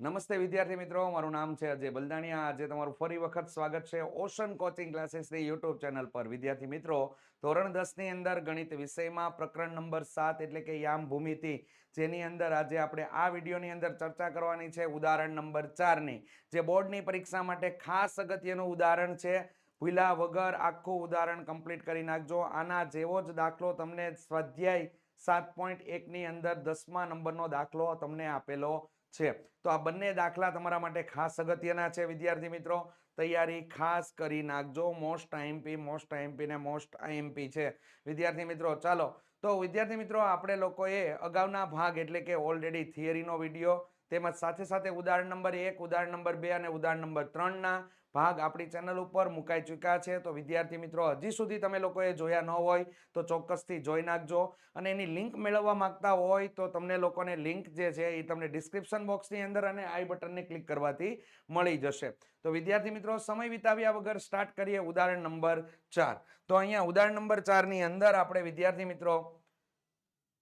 નમસ્તે વિદ્યાર્થી મિત્રો, મારું નામ છે અજય બલદાણિયા. આજે તમારું ફરી વખત સ્વાગત છે ઓશન કોચિંગ ક્લાસીસની યુટ્યુબ ચેનલ પર. વિદ્યાર્થી મિત્રો, ધોરણ દસની અંદર ગણિત વિષયમાં પ્રકરણ નંબર સાત એટલે કે યામ ભૂમિતિ, જેની અંદર આજે આપણે આ વિડીયોની અંદર ચર્ચા કરવાની છે ઉદાહરણ નંબર ચારની. જે બોર્ડની પરીક્ષા માટે ખાસ અગત્યનું ઉદાહરણ છે. ભૂલા વગર આખું ઉદાહરણ કમ્પ્લીટ કરી નાખજો. આના જેવો જ દાખલો તમને સ્વાધ્યાય સાત પોઈન્ટ એકની અંદર દસમા નંબરનો દાખલો તમને આપેલો છે. તો આ બંને દાખલા તમારા માટે ખાસ અગત્યના છે, વિદ્યાર્થી મિત્રો. તૈયારી ખાસ કરી નાખજો. મોસ્ટ આઈએમપી મોસ્ટ આઈએમપી ને મોસ્ટ આઈએમપી છે. વિદ્યાર્થી મિત્રો, ચાલો. તો વિદ્યાર્થી મિત્રો, આપણે લોકોએ અગાઉના ભાગ એટલે કે ઓલરેડી થિયરીનો વીડિયો, તેમજ સાથે સાથે ઉદાહરણ નંબર એક, ઉદાહરણ નંબર બે અને ઉદાહરણ નંબર ત્રણના ભાગ આપણી ચેનલ ઉપર મુકાઈ ચૂક્યા છે. તો વિદ્યાર્થી મિત્રો, હજી સુધી તમે લોકોએ જોયા ન હોય તો ચોક્કસથી જોઈ નાખજો. અને એની લિંક મેળવવા માંગતા હોય તો તમને લોકોને લિંક જે છે એ તમને ડિસ્ક્રિપ્શન બોક્સની અંદર અને આઈ બટનને ક્લિક કરવાથી મળી જશે. તો વિદ્યાર્થી મિત્રો, સમય વિતાવ્યા વગર સ્ટાર્ટ કરીએ ઉદાહરણ નંબર ચાર. તો અહીંયા ઉદાહરણ નંબર ચારની અંદર આપણે વિદ્યાર્થી મિત્રો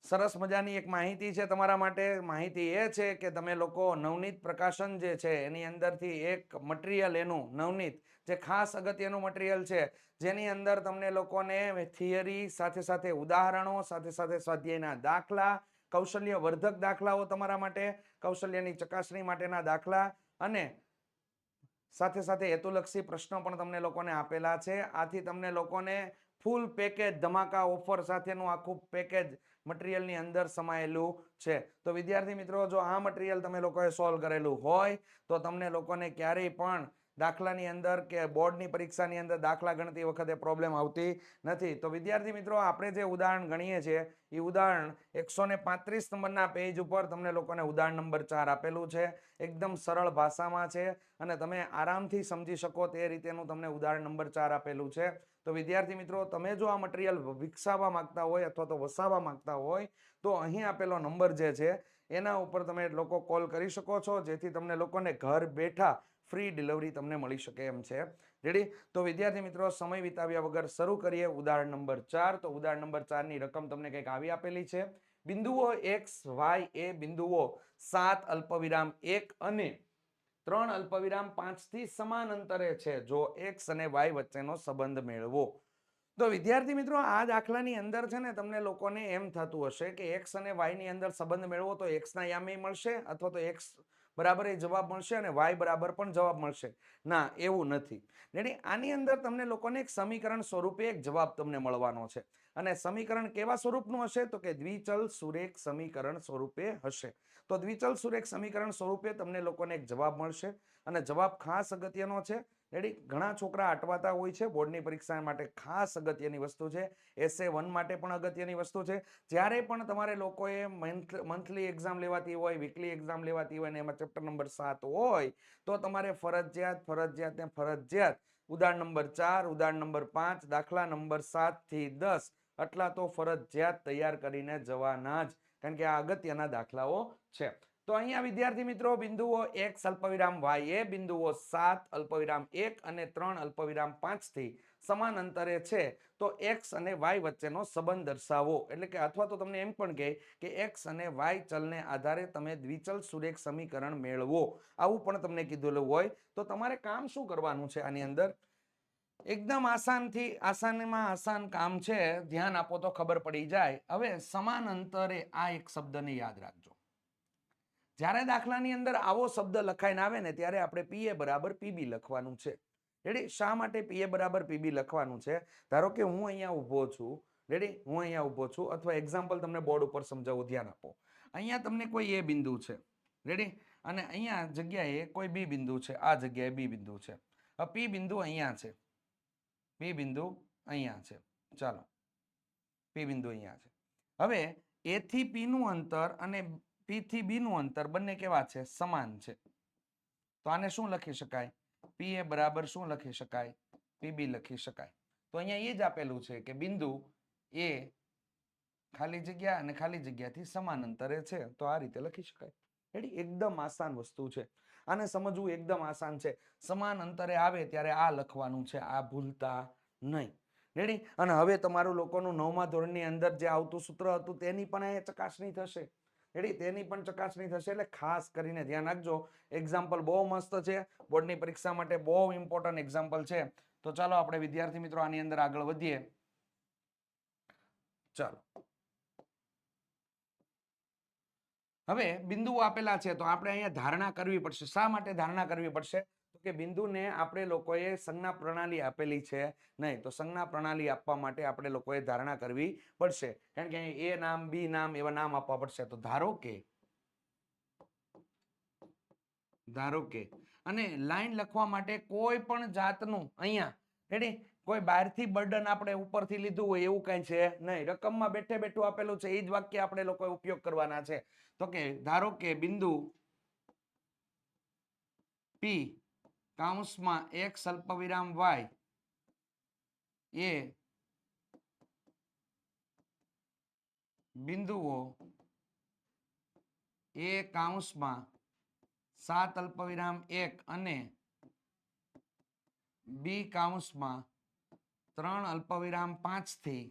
સરસ મજાની એક માહિતી છે તમારા માટે. માહિતી એ છે કે તમે લોકો નવનીત પ્રકાશન જે છે એની અંદરથી એક મટીરિયલ એનું, નવનીત, જે ખાસ અગત્યનું મટીરિયલ છે, જેની અંદર તમને લોકોને થિયરી સાથે સાથે ઉદાહરણો, સાથે સાથે સ્વાધ્યાયના દાખલા કૌશલ્ય વર્ધક દાખલાઓ તમારા માટે, કૌશલ્યની ચકાસણી માટેના દાખલા અને સાથે સાથે હેતુલક્ષી પ્રશ્નો પણ તમને લોકોને આપેલા છે. આથી તમને લોકોને ફૂલ પેકેજ ધમાકા ઓફર સાથેનું આખું પેકેજ મટીરિયલની અંદર સમાયેલું છે. તો વિદ્યાર્થી મિત્રો, જો આ મટીરિયલ તમે લોકોએ સોલ્વ કરેલું હોય, તો તમને લોકોને ક્યારેય પણ દાખલાની અંદર કે બોર્ડની પરીક્ષાની અંદર દાખલા ગણતી વખતે પ્રોબ્લેમ આવતી નથી. તો વિદ્યાર્થી મિત્રો, આપણે જે ઉદાહરણ ગણીએ છીએ એ ઉદાહરણ એકસો ને પાંત્રીસ નંબરના પેજ ઉપર તમને લોકોને ઉદાહરણ નંબર ચાર આપેલું છે. એકદમ સરળ ભાષામાં છે અને તમે આરામથી સમજી શકો તે રીતેનું તમને ઉદાહરણ નંબર ચાર આપેલું છે. તો વિદ્યાર્થી મિત્રો, તમે જો આ મટીરિયલ વિકસાવવા માંગતા હોય અથવા તો વસાવવા માંગતા હોય, તો અહીં આપેલો નંબર જે છે, એના ઉપર તમે લોકો કોલ કરી શકો છો, જેથી તમને લોકોને ઘર બેઠા ફ્રી ડિલિવરી તમને મળી શકે એમ છે. રેડી તો વિદ્યાર્થી મિત્રો, સમય વિતાવ્યા વગર શરૂ કરીએ ઉદાહરણ નંબર ચાર. તો ઉદાહરણ નંબર ચારની રકમ તમને કંઈક આવી આપેલી છે. બિંદુઓ એક્સ વાય એ બિંદુઓ સાત અલ્પવિરામ એક અને ત્રણ અલ્પવિરામ પાંચથી સમાન અંતરે છે. જો એક્સ અને વાય વચ્ચેનો સંબંધ મેળવો. તો વિદ્યાર્થી મિત્રો, આ દાખલાની અંદર છે ને તમને લોકોને એમ થતું હશે કે એક્સ અને વાયની અંદર સંબંધ મેળવો તો એક્સના યામે મળશે અથવા તો એક્સ બરાબર, એ જવાબ મળશે અને વાય બરાબર પણ જવાબ મળશે. ના, એવું નથી. રેડી? આની અંદર તમને લોકોને એક સમીકરણ સ્વરૂપે એક જવાબ તમને મળવાનો છે. અને સમીકરણ કેવા સ્વરૂપનું હશે? તો કે દ્વિચલ સુરેખ સમીકરણ સ્વરૂપે હશે. તો દ્વિચલ સુરેખ સમીકરણ સ્વરૂપે તમને લોકોને એક જવાબ મળશે. અને જવાબ ખાસ અગત્યનો છે. રેડી ઘણા છોકરા અટવાતા હોય છે, બોર્ડની પરીક્ષા માટે ખાસ અગત્યની વસ્તુ છે એસએ વન માટે પણ અગત્યની વસ્તુ છે. જ્યારે પણ તમારે લોકોએ મંથલી એક્ઝામ લેવાતી હોય વીકલી એક્ઝામ લેવાતી હોય અને એમાં ચેપ્ટર નંબર સાત હોય, તો તમારે ફરજિયાત ફરજિયાત ને ફરજિયાત ઉદાહરણ નંબર ચાર, ઉદાહરણ નંબર પાંચ, દાખલા નંબર સાતથી દસ આટલા તો ફરજિયાત તૈયાર કરીને જવાના જ. કારણ કે આ અગત્યના દાખલાઓ છે. તો અહીંયા વિદ્યાર્થી મિત્રો, બિંદુઓ એક અલ્પવિરામ વાય એ, બિંદુઓ સાત અલ્પવિરામ એક અને ત્રણ અલ્પવિરામ પાંચથી સમાન અંતરે છે. તો એક્સ અને વાય વચ્ચેનો સંબંધ દર્શાવો. એટલે કે અથવા તો તમને એમ પણ કહે કે એક્સ અને વાય ચલને આધારે તમે દ્વિચલ સુરેખ સમીકરણ મેળવો. આવું પણ તમને કીધેલું હોય. તો તમારે કામ શું કરવાનું છે આની અંદર? એકદમ આસાનથી, આસાનીમાં આસાન કામ છે. ધ્યાન આપો તો ખબર પડી જાય. હવે સમાન અંતરે આ એક શબ્દને યાદ રાખજો. જ્યારે દાખલાની અંદર આવો શબ્દ લખાઈને આવે ને, ત્યારે આપણે પીએ બરાબર પીબી લખવાનું છે. રેડી શા માટે પીએ બરાબર પીબી લખવાનું છે? ધારો કે હું અહીંયા ઊભો છું. રેડી હું અહીંયા ઊભો છું. અથવા એક્ઝામ્પલ તમને બોર્ડ ઉપર સમજાવું, ધ્યાન આપો. અહીંયા તમને કોઈ એ બિંદુ છે. રેડી અને અહીંયા જગ્યાએ કોઈ બી બિંદુ છે. આ જગ્યાએ બી બિંદુ છે. હવે પી બિંદુ અહીંયા છે. પી બિંદુ અહીંયા છે. ચાલો. પી બિંદુ અહીંયા છે. હવે એથી પીનું અંતર અને પી થી બી નું અંતર બંને કેવા છે? સમાન છે. તો આને શું લખી શકાય? પી એ બરાબર શું લખી શકાય? પીબી લખી શકાય. તો અહીંયા એ જ આપેલું છે કે બિંદુ એ ખાલી જગ્યા અને ખાલી જગ્યાથી સમાન અંતરે છે. તો આ રીતે લખી શકાય. રેડી એકદમ આસાન વસ્તુ છે. આને સમજવું એકદમ આસાન છે. સમાન અંતરે આવે ત્યારે આ લખવાનું છે. આ ભૂલતા નહીં. રેડી અને હવે તમારું લોકોનું નવમા ધોરણની અંદર જે આવતું સૂત્ર હતું તેની પણ અહીંયા ચકાસણી થશે. રેડી? તેની પણ ચકાસણી થશે. એટલે ખાસ કરીને ધ્યાન રાખજો. એક્ઝામ્પલ બહુ મસ્ત છે. બોર્ડની પરીક્ષા માટે બહુ ઇમ્પોર્ટન્ટ એક્ઝામ્પલ છે. તો ચાલો આપણે વિદ્યાર્થી મિત્રો આની અંદર આગળ વધીએ. ચાલો. હવે બિંદુઓ આપેલા છે, તો આપણે અહીંયા ધારણા કરવી પડશે. શા માટે ધારણા કરવી પડશે? કે બિંદુને આપણે લોકોએ સંજ્ઞા પ્રણાલી આપેલી છે નહીં, તો સંજ્ઞા પ્રણાલી આપવા માટે આપણે લોકોએ ધારણા કરવી પડશે. કારણ કે એ નામ, બી નામ એવા નામ આપવા પડશે. તો ધારો કે ધારો કે, અને લાઈન લખવા માટે કોઈ પણ જાતનું અહીંયા રેડી કોઈ બહારથી બર્ડન આપણે ઉપરથી લીધું હોય એવું કઈ છે નહીં. રકમમાં બેઠે બેઠું આપેલું છે, એ જ વાક્ય આપણે લોકોએ ઉપયોગ કરવાના છે. તો કે, ધારો કે બિંદુ, પી કાઉન્સમાં એક અલ્પવિરામ વાય એ બિંદુઓ એ કાઉન્સમાં સાત અલ્પવિરામ એક અને બી કાઉન્સમાં ત્રણ અલ્પવિરામ પાંચથી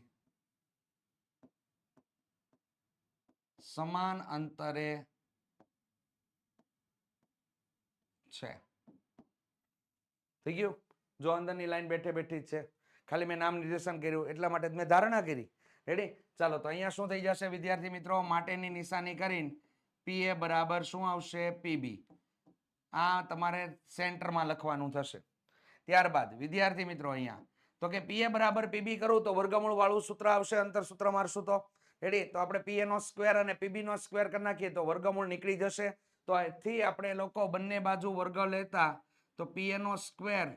સમાન અંતરે છે. થઈ ગયું? જો અંદરની લાઈન બેઠે બેઠી જ છે. ખાલી મેં નામ નિર્દેશન કર્યું, એટલા માટે મેં ધારણા કરી. રેડી ચાલો, તો અહીંયા શું થઈ જશે વિદ્યાર્થી મિત્રો? માટેની નિશાની કરીને પી એ બરાબર શું આવશે? પીબી આ તમારે સેન્ટરમાં લખવાનું થશે. ત્યારબાદ, વિદ્યાર્થી મિત્રો અહીંયા, તો કે પીએ બરાબર પીબી કરું તો વર્ગમૂળ વાળું સૂત્ર આવશે અંતર સૂત્ર મારશું તો. રેડી તો આપણે પીએ નો સ્ક્વેર અને પીબી નો સ્ક્વેર કરી નાખીએ તો વર્ગમૂળ નીકળી જશે. તો એથી આપણે લોકો બંને બાજુ વર્ગ લેતા તો પી નો સ્ક્વેર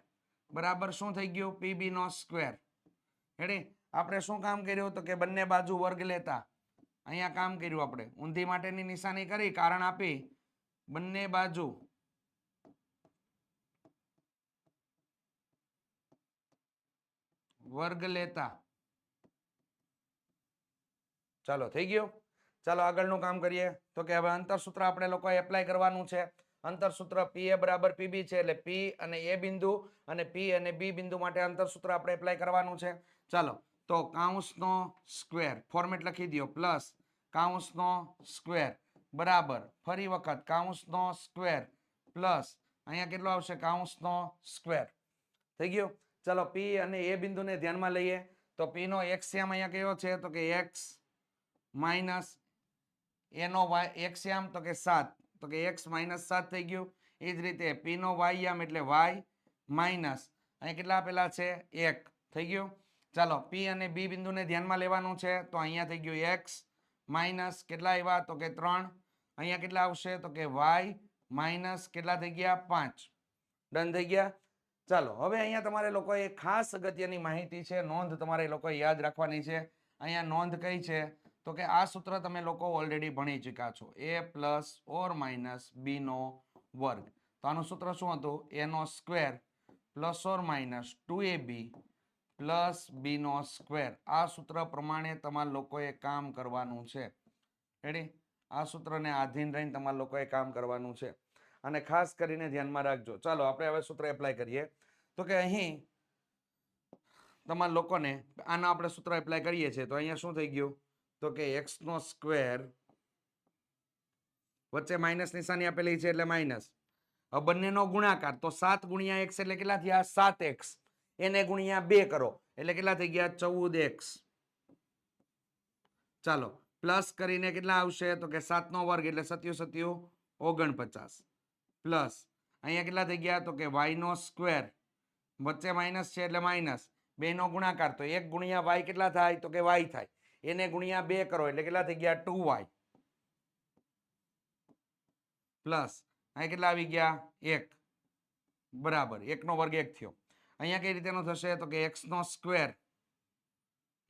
બરાબર શું થઈ ગયું? પીબી નો સ્ક્વેર હેડે આપણે શું કામ કર્યું? તો કે બંને બાજુ વર્ગ લેતા. અહીંયા કામ કર્યું આપણે. ઊંધી માટેની નિશાની કરી, કારણ આપી. બંને બાજુ. વર્ગ લેતા. ચાલો, થઈ ગયું? ચાલો, આગળનું કામ કરીએ. તો કે હવે અંતરસૂત્ર આપણે લોકોએ એપ્લાય કરવાનું છે. અંતરસૂત્ર પી એ બરાબર પીબી છે એટલે પી અને એ બિંદુ અને પી અને બી બિંદુ માટે અંતરસૂત્ર આપણે એપ્લાય કરવાનું છે. ચાલો, તો કાઉન્સનો સ્ક્વેર ફોર્મેટ લખી દો પ્લસ કાઉન્સનો સ્ક્વેર, બરાબર, ફરી વખત કાઉન્સનો સ્ક્વેર પ્લસ અહીંયા કેટલો આવશે? કાઉન્સનો સ્ક્વેર. થઈ ગયું? ચલો પી અને એ બિંદુને ધ્યાનમાં લઈએ. તો પીનો એક્સયામ અહીંયા કયો છે? તો કે એક્સ માઇનસ એનો વાય એક્સયામ તો કે સાત. તો કે એક્સ માઇનસ સાત થઈ ગયું. એ જ રીતે પીનો નો વાયયામ એટલે વાય માઇનસ અહીં કેટલા આપેલા છે? એક. થઈ ગયું? ચાલો પી અને બી બિંદુને ધ્યાનમાં લેવાનું છે. તો અહીંયા થઈ ગયું એક્સ માઇનસ કેટલા આવ્યા? તો કે ત્રણ. અહીંયા કેટલા આવશે? તો કે વાય માઇનસ કેટલા થઈ ગયા? પાંચ. ડન થઈ ગયા? ચાલો, હવે અહીંયા તમારે લોકોએ ખાસ અગત્યની માહિતી છે. નોંધ તમારે લોકોએ યાદ રાખવાની છે. અહીંયા નોંધ કઈ છે? તો કે આ સૂત્ર તમે લોકો ઓલરેડી ભણી ચૂક્યા છો. એ પ્લસ ઓર માઇનસ બીનો વર્ગ. તો આનું સૂત્ર શું હતું? એનો square plus or minus two a b plus Bino square આ સૂત્ર પ્રમાણે તમારા લોકોએ કામ કરવાનું છે. રેડી આ સૂત્રને આધીન રહીને તમારા લોકોએ કામ કરવાનું છે. અને ખાસ કરીને ધ્યાનમાં રાખજો. ચાલો, આપણે હવે સૂત્ર એપ્લાય કરીએ. તો કે અહીં તમારા લોકોને આના આપણે સૂત્ર એપ્લાય કરીએ છીએ. તો અહીંયા શું થઈ ગયું? તો કે એક્સનો સ્ક્વેર વચ્ચે માઇનસ નિશાની આપેલી છે એટલે માઇનસ. હવે બંનેનો ગુણાકાર તો સાત ગુણ્યા એક્સ એટલે કેટલા થયા? સાત એક્સ. એને ગુણ્યા બે કરો. એટલે કેટલા થઈ ગયા? ચૌદ એક્સ. ચાલો, પ્લસ કરીને કેટલા આવશે? તો કે સાતનો વર્ગ એટલે સત્યુ સત્યુ ઓગણપચાસ. પ્લસ, અહીંયા કેટલા થઈ ગયા? તો કે વાયનો સ્ક્વેર વચ્ચે માઇનસ છે એટલે માઇનસ. બેનો ગુણાકાર તો એક ગુણ્યા વાય કેટલા થાય? તો કે વાય થાય. એને ગુણ્યા બે કરો એટલે કેટલા થઈ ગયા? ટુ વાય પ્લસ અહીં કેટલા આવી ગયા? એક. બરાબર. એકનો વર્ગ એક થયો. અહીંયા કઈ રીતેનો થશે? તો કે એક્સનો સ્ક્વેર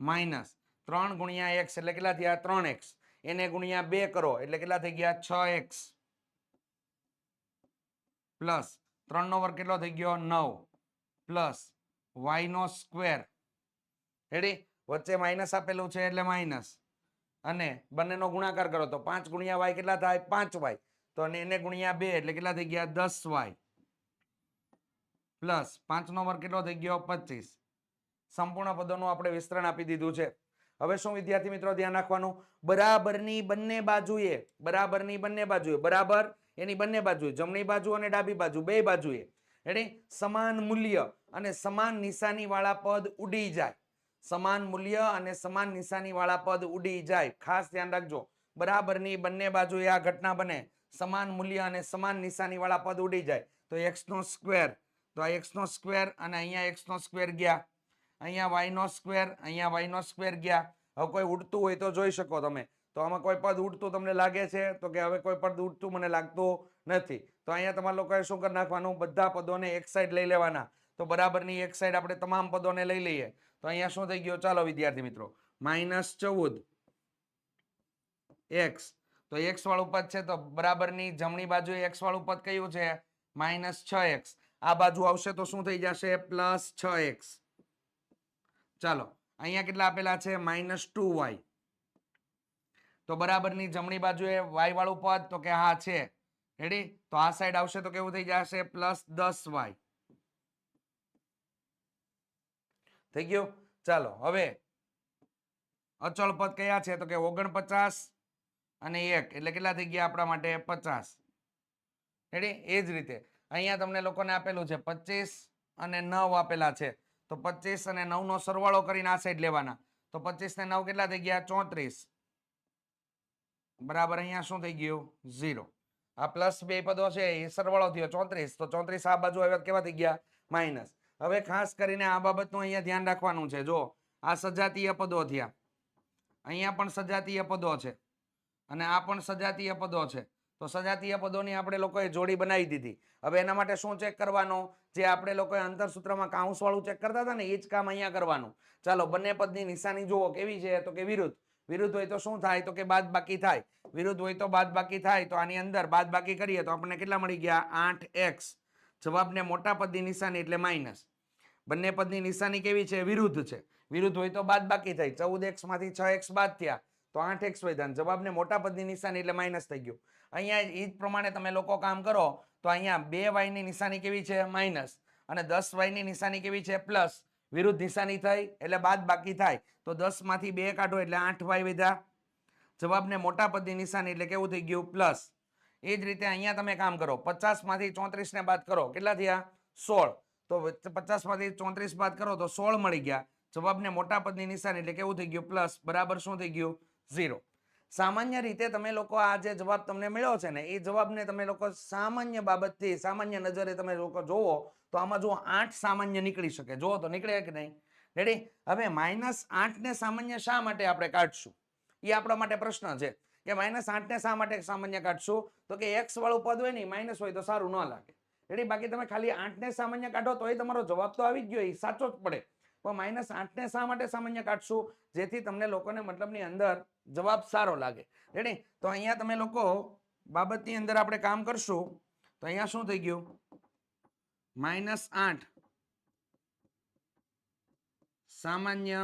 માઇનસ ત્રણ ગુણ્યા એક્સ એટલે કેટલા થયા? ત્રણ એક્સ એને ગુણ્યા બે કરો એટલે કેટલા થઈ ગયા? છ એક્સ પ્લસ ત્રણનો વર્ગ કેટલો થઈ ગયો? નવ. પ્લસ વાયનો સ્ક્વેર રેડી વચ્ચે માઇનસ આપેલું છે એટલે માઇનસ અને બંનેનો ગુણાકાર કરો તો પાંચ ગુણ્યા વાય કેટલા થાય? પાંચ વાય તો અને એને ગુણ્યા બે એટલે કેટલા થઈ ગયા? દસ વાય પ્લસ પાંચ નો વર્ગ કેટલો થઈ ગયો? પચીસ. સંપૂર્ણ પદોનું આપણે વિસ્તરણ આપી દીધું છે. હવે શું, વિદ્યાર્થી મિત્રો, ધ્યાન રાખવાનું? બરાબરની બંને બાજુએ, બરાબરની બંને બાજુએ, બરાબર એની બંને બાજુએ, જમણી બાજુ અને ડાબી બાજુ, બે બાજુએ. એટલે સમાન મૂલ્ય અને સમાન નિશાની વાળા પદ ઉડી જાય. સમાન મૂલ્ય અને સમાન નિશાની વાળા પદ ઉડી જાય. ખાસ ધ્યાન રાખજો. બરાબરની બંને બાજુએ આ ઘટના બને. સમાન મૂલ્ય અને સમાન નિશાની વાળા પદ ઉડી જાય. તો એક્સ નો સ્ક્વેર તો આ એક્સ નો સ્ક્વેર અને અહીંયા એક્સ નો સ્ક્વેર ગયા. અહીંયા વાય નો સ્ક્વેર અહીંયા વાય નો સ્ક્વેર ગયા. હવે કોઈ ઉડતું હોય તો જોઈ શકો તમે. તો આમાં કોઈ પદ ઉડતું તમને લાગે છે? તો કે હવે કોઈ પદ ઉડતું મને લાગતું નથી. તો અહીંયા તમારા લોકોએ શું કરી નાખવાનું? બધા પદોને એક સાઈડ લઈ લેવાના. તો બરાબરની એક સાઈડ આપણે તમામ પદોને લઈ લઈએ. તો અહીંયા શું થઈ ગયું? ચાલો વિદ્યાર્થી મિત્રો માઇનસ ચૌદ એક્સ. તો એક્સ વાળું પદ છે તો બરાબરની જમણી બાજુ એક્સ વાળું પદ કયું છે? માઇનસ છ એક્સ. આ બાજુ આવશે તો શું થઈ જશે? પ્લસ છ એક્સ. ચાલો, અહીંયા કેટલા આપેલા છે? Minus two y. તો બરાબરની જમણી બાજુએ વાય વાળું પદ તો કે હા છે. રેડી તો આ સાઈડ આવશે તો કેવું થઈ જશે? પ્લસ દસ વાય. થઈ ગયું? ચાલો, હવે અચળ પદ કયા છે? તો કે ઓગણપચાસ અને એક, એટલે કેટલા થઈ ગયા આપણા માટે? પચાસ. રેડી એ જ રીતે. અહીંયા તમને લોકોને આપેલું છે પચીસ અને નવ આપેલા છે. તો પચીસ અને નવનો સરવાળો કરીને આ સાઈડ લેવાના. તો પચીસ ને નવ કેટલા થઈ ગયા? ચોત્રીસ. બરાબર, અહીંયા શું થઈ ગયું? ઝીરો. આ પ્લસ બે પદો છે, એ સરવાળો થયો ચોત્રીસ. તો ચોત્રીસ આ બાજુ આવ્યા કેવા થઈ ગયા? માઇનસ. હવે ખાસ કરીને આ બાબતનું અહીંયા ધ્યાન રાખવાનું છે. જો, આ સજાતીય પદો થયા. અહીંયા પણ સજાતીય પદો છે. અને આ પણ સજાતીય પદો છે. તો સજાતીય પદોની આપણે લોકોએ જોડી બનાવી દીધી. હવે એના માટે શું ચેક કરવાનો? જે આપણે લોકોએ અંતરસૂત્રમાં સૂત્રમાં વાળું ચેક કરતા હતા ને, એ જ કામ અહીંયા કરવાનું. ચાલો, બંને પદની નિશાની જુઓ, કેવી છે તો કે વિરુદ્ધ. વિરુદ્ધ હોય તો શું થાય? તો કે બાદ બાકી થાય. વિરુદ્ધ હોય તો બાદ બાકી થાય. તો આની અંદર બાદ બાકી કરીએ તો આપણને કેટલા મળી ગયા? આઠ એક્સ. જવાબને મોટા પદની નિશાની એટલે માઇનસ બંને પદની નિશાની કેવી છે? વિરુદ્ધ છે. વિરુદ્ધ હોય તો બાદ બાકી થાય. ચૌદ એક્સમાંથી છ એક્સ બાદ થયા, તો આઠ એક્સ વધ્યા જવાબને મોટા પદની નિશાની એટલે માઇનસ થઈ ગયું. અહીંયા એ જ પ્રમાણે તમે લોકો કામ કરો, તો અહીંયા બે વાયની નિશાની કેવી છે? માઇનસ અને દસ વાયની નિશાની કેવી છે? પ્લસ વિરુદ્ધ નિશાની થઈ, એટલે બાદ બાકી થાય. તો દસમાંથી બે કાઢો એટલે આઠ વાય વધ્યા. જવાબને મોટા પદની નિશાની એટલે કેવું થઈ ગયું? પ્લસ એ જ રીતે અહીંયા તમે કામ કરો, પચાસમાંથી ચોત્રીસને બાદ કરો. કેટલા થયા? સોળ. તો પચાસમાંથી ચોત્રીસ બાદ કરો તો સોળ મળી ગયા. જવાબને મોટા પદની નિશાની એટલે કેવું થઈ ગયું, પ્લસ બરાબર શું થઈ ગયું? ઝીરો. સામાન્ય રીતે તમે લોકો આ જે જવાબ તમને મળ્યો છે ને, એ જવાબને તમે લોકો સામાન્ય બાબતથી, સામાન્ય નજરે તમે લોકો જોવો તો આમાં જો આઠ સામાન્ય નીકળી શકે. જોવો તો નીકળે કે નહીં? રેડી હવે માઇનસ આઠને સામાન્ય શા માટે આપણે કાઢશું? એ આપણા માટે પ્રશ્ન છે. કે માઇનસ આઠને શા માટે સામાન્ય કાઢશું? તો કે એક્સ વાળું પદ હોય ને માઇનસ હોય તો સારું ન લાગે. રેડી? બાકી તમે ખાલી આઠને સામાન્ય કાઢો તો એ તમારો જવાબ તો આવી ગયો, એ સાચો જ પડે. પણ માઇનસ આઠને શા માટે સામાન્ય કાઢશું? જેથી તમને લોકોને મતલબની અંદર જવાબ સારો લાગે. રેડી? તો અહીંયા તમે લોકો બાબતની અંદર આપણે કામ કરશું, તો અહીંયા શું થઈ ગયું? માઇનસ આઠ સામાન્ય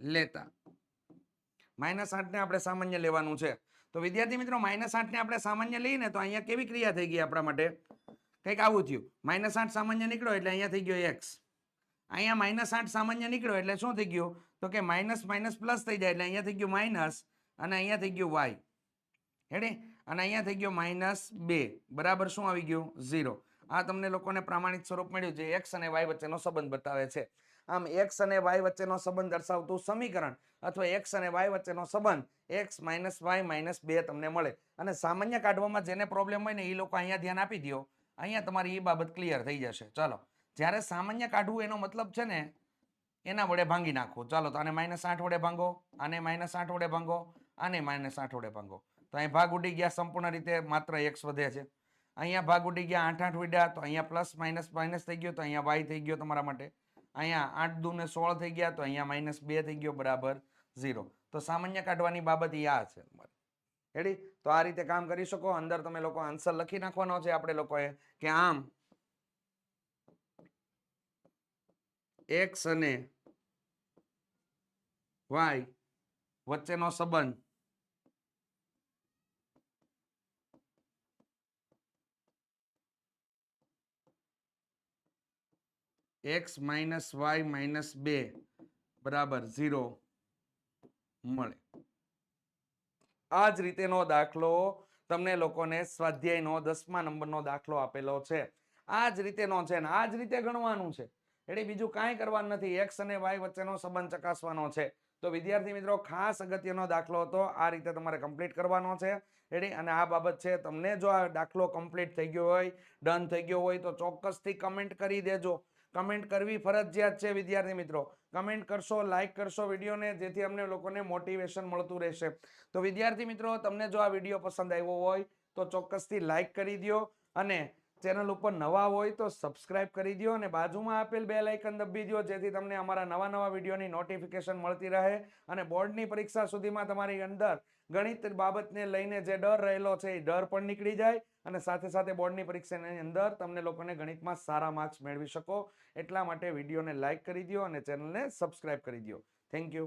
લેતા. માઇનસ આઠને આપણે સામાન્ય લેવાનું છે. તો વિદ્યાર્થી મિત્રો માઇનસ આઠને આપણે સામાન્ય લઈને તો અહીંયા કેવી ક્રિયા થઈ ગઈ આપણા માટે? કંઈક આવું થયું. માઇનસ આઠ સામાન્ય નીકળ્યો એટલે અહીંયા થઈ ગયો એક્સ અહીંયા માઇનસ આઠ સામાન્ય નીકળ્યો એટલે શું થઈ ગયું? તો કે માઇનસ માઇનસ પ્લસ થઈ જાય એટલે અહીંયા થઈ ગયું માઇનસ અને અહીંયા થઈ ગયું વાય હેડે અને અહીંયા થઈ ગયો માઇનસ બે. બરાબર શું આવી ગયું? ઝીરો. આ તમને લોકોને પ્રામાણિક સ્વરૂપ મળ્યું જે એક્સ અને વાય વચ્ચેનો સંબંધ બતાવે છે. આમ એક્સ અને વાય વચ્ચેનો સંબંધ દર્શાવતું સમીકરણ અથવા એક્સ અને વાય વચ્ચેનો સંબંધ એક્સ માઇનસ વાય માઇનસ બે તમને મળે. અને સામાન્ય કાઢવામાં જેને પ્રોબ્લેમ હોય ને એ લોકો અહીંયા ધ્યાન આપી દો અહીંયા તમારી એ બાબત ક્લિયર થઈ જશે. ચાલો. જ્યારે સામાન્ય કાઢવું એનો મતલબ છે ને, એના વડે ભાંગી નાખો ચાલો તો આને માઇનસ આઠ વડે ભાંગો, આને માઇનસ આઠ વડે ભાંગો, આને માઇનસ આઠ વડે ભાંગો. તો અહીં ભાગ ઉડી ગયા સંપૂર્ણ રીતે માત્ર એક્સ વધે છે. અહીંયા ભાગ ઉડી ગયા આઠ આઠ ઉડ્યા, તો અહીંયા પ્લસ માઇનસ માઇનસ થઈ ગયો, તો અહીંયા વાય થઈ ગયો તમારા માટે. અહીંયા આઠ દુ ને સોળ થઈ ગયા તો અહીંયા માઇનસ બે થઈ ગયો બરાબર ઝીરો તો સામાન્ય કાઢવાની બાબત એ આ છે રેડી તો આ રીતે કામ કરી શકો. અંદર તમે લોકો આન્સર લખી નાખવાનો છે. આપણે લોકોએ કે આમ એક્સ અને વાય વચ્ચેનો સંબંધ એક્સ માઇનસ વાય માઇનસ બે બરાબર ઝીરો મળે. આ જ રીતેનો દાખલો તમને લોકોને સ્વાધ્યાયનો દસમા નંબરનો દાખલો આપેલો છે. આ જ રીતેનો છે ને આ જ રીતે ગણવાનું છે. એટલે બીજું કાંઈ કરવાનું નથી. એક્સ અને વાય વચ્ચેનો સંબંધ ચકાસવાનો છે. તો વિદ્યાર્થી મિત્રો, ખાસ અગત્યનો દાખલો હતો. આ રીતે તમારે કમ્પ્લીટ કરવાનો છે. રેડી અને આ બાબત છે, તમને જો આ દાખલો કમ્પ્લીટ થઈ ગયો હોય ડન થઈ ગયો હોય, તો ચોક્કસથી કમેન્ટ કરી દેજો. કમેન્ટ કરવી ફરજિયાત છે, વિદ્યાર્થી મિત્રો. કમેન્ટ કરશો લાઈક કરશો વિડીયોને, જેથી અમને લોકોને મોટિવેશન મળતું રહેશે. તો વિદ્યાર્થી મિત્રો, તમને જો આ વીડિયો પસંદ આવ્યો હોય, તો ચોક્કસથી લાઈક કરી દો અને ચેનલ ઉપર નવા હોય તો સબસ્ક્રાઇબ કરી દો અને બાજુમાં આપેલ બે લાઇકન દબી દો જેથી તમને અમારા નવા નવા વિડીયોની નોટિફિકેશન મળતી રહે અને બોર્ડની પરીક્ષા સુધીમાં તમારી અંદર ગણિત બાબતને લઈને જે ડર રહેલો છે, એ ડર પણ નીકળી જાય. અને સાથે સાથે બોર્ડની પરીક્ષાની અંદર તમને લોકોને ગણિતમાં સારા માર્ક્સ મેળવી શકો. એટલા માટે વિડીયોને લાઇક કરી દો અને ચેનલને સબસ્ક્રાઇબ કરી દો થેન્ક યુ.